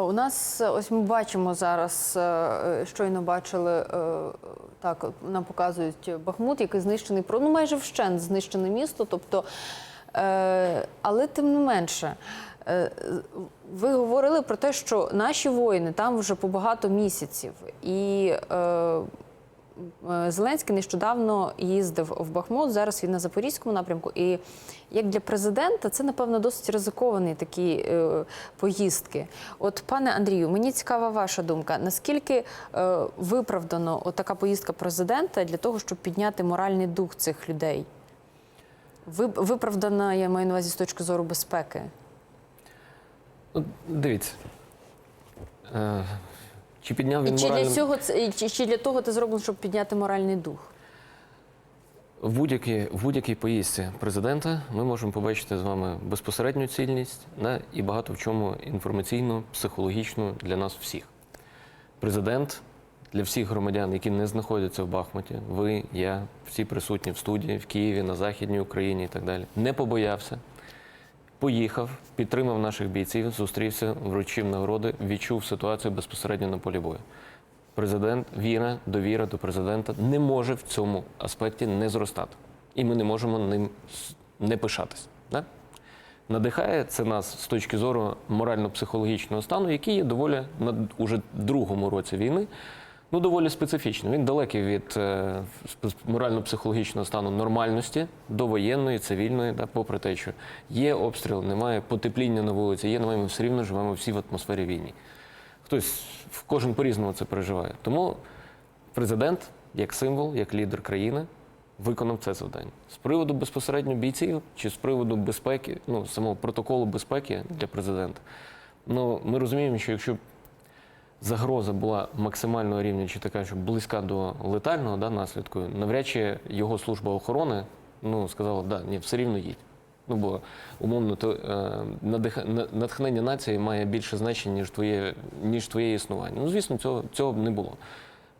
У нас е, ось ми бачимо зараз, е, щойно бачили, е, так нам показують Бахмут, який знищений про ну майже вщент знищене місто. Тобто, е, але тим не менше, е, ви говорили про те, що наші воїни там вже по багато місяців, і е, е, Зеленський нещодавно їздив в Бахмут. Зараз він на запорізькому напрямку. І як для президента, це напевно досить ризиковані такі е, поїздки. От, пане Андрію, мені цікава ваша думка. Наскільки е, виправдано така поїздка президента для того, щоб підняти моральний дух цих людей? Ви, виправдана, я маю на увазі з точки зору безпеки. Дивіться. Чи підняв він І чи для цього чи, чи для того це зроблено, щоб підняти моральний дух? В будь-якій будь-якій поїздці президента ми можемо побачити з вами безпосередню цільність да, і багато в чому інформаційну, психологічну для нас всіх. Президент для всіх громадян, які не знаходяться в Бахмуті, ви, я, всі присутні в студії, в Києві, на Західній Україні і так далі, не побоявся. Поїхав, підтримав наших бійців, зустрівся, вручив нагороди, відчув ситуацію безпосередньо на полі бою. Президент, віра, довіра до президента не може в цьому аспекті не зростати. І ми не можемо ним не пишатись. Да? Надихає це нас з точки зору морально-психологічного стану, який є доволі на уже другому році війни. Ну, доволі специфічний. Він далекий від е, морально-психологічного стану нормальності до воєнної, цивільної, да, попри те, що є обстріл, немає потепління на вулиці, є, немає, ми все рівно живемо всі в атмосфері війни. Хтось кожен по-різному це переживає. Тому президент, як символ, як лідер країни, виконав це завдання. З приводу безпосередньо бійців чи з приводу безпеки, ну самого протоколу безпеки для президента. Ну, ми розуміємо, що якщо загроза була максимального рівня, чи така, що близька до летального да, наслідку, навряд чи його служба охорони ну, сказала, да, ні, все рівно їдь. Ну, бо умовно, то, е, натхнення нації має більше значення, ніж твоє, ніж твоє існування. Ну, звісно, цього, цього б не було.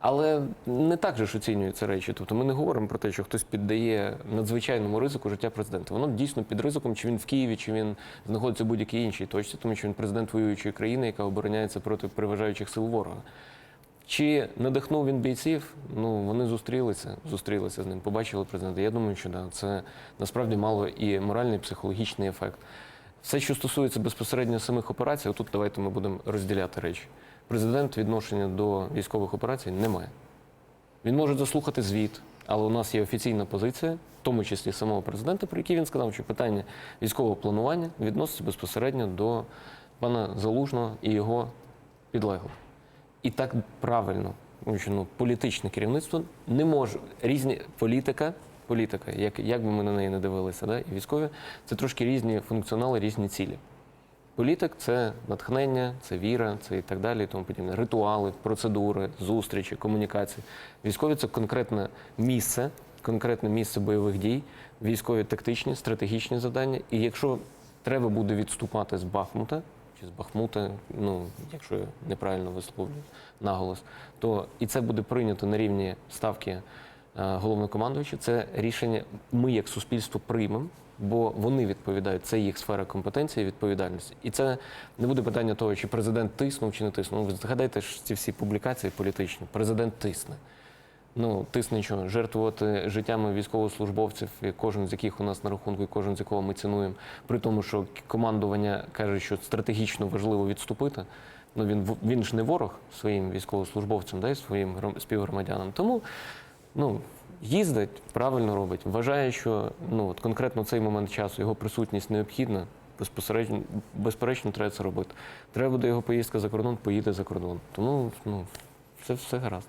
Але не так же ж оцінюються речі. Тобто ми не говоримо про те, що хтось піддає надзвичайному ризику життя президента. Воно дійсно під ризиком, чи він в Києві, чи він знаходиться в будь-якій іншій точці, тому що він президент воюючої країни, яка обороняється проти переважаючих сил ворога. Чи надихнув він бійців? Ну вони зустрілися, зустрілися з ним, побачили президента. Я думаю, що да, це насправді мало і моральний, і психологічний ефект. Все, що стосується безпосередньо самих операцій, отут давайте ми будемо розділяти речі. Президент відношення до військових операцій не має. Він може заслухати звіт, але у нас є офіційна позиція, в тому числі самого президента, про який він сказав, що питання військового планування відноситься безпосередньо до пана Залужного і його підлеглих. І так правильно, ну, політичне керівництво не може різні політика. Політика, як, як би ми на неї не дивилися, да? і військові це трошки різні функціонали, різні цілі. Політик це натхнення, це віра, це і так далі, і тому подібне. Ритуали, процедури, зустрічі, комунікації. Військові це конкретне місце, конкретне місце бойових дій, військові тактичні, стратегічні завдання. І якщо треба буде відступати з Бахмута чи з Бахмута, ну якщо я неправильно висловлюю наголос, то і це буде прийнято на рівні ставки е, головнокомандуюча. Це рішення ми як суспільство приймемо. Бо вони відповідають, це їх сфера компетенції відповідальності. І це не буде питання того, чи президент тиснув чи не тиснув. Ви згадайте ж ці всі публікації політичні. Президент тисне. Ну, тисне що? Жертвувати життями військовослужбовців, кожен з яких у нас на рахунку, і кожен з якого ми цінуємо, при тому, що командування каже, що стратегічно важливо відступити. Ну він він ж не ворог своїм військовослужбовцям, да, і своїм гром- співгромадянам. Тому ну, їздить, правильно робить. Вважає, що ну, от конкретно цей момент часу його присутність необхідна. Безпосередньо, безперечно, треба це робити. Треба буде його поїздка за кордон, поїде за кордон. Тому ну, все, все гаразд.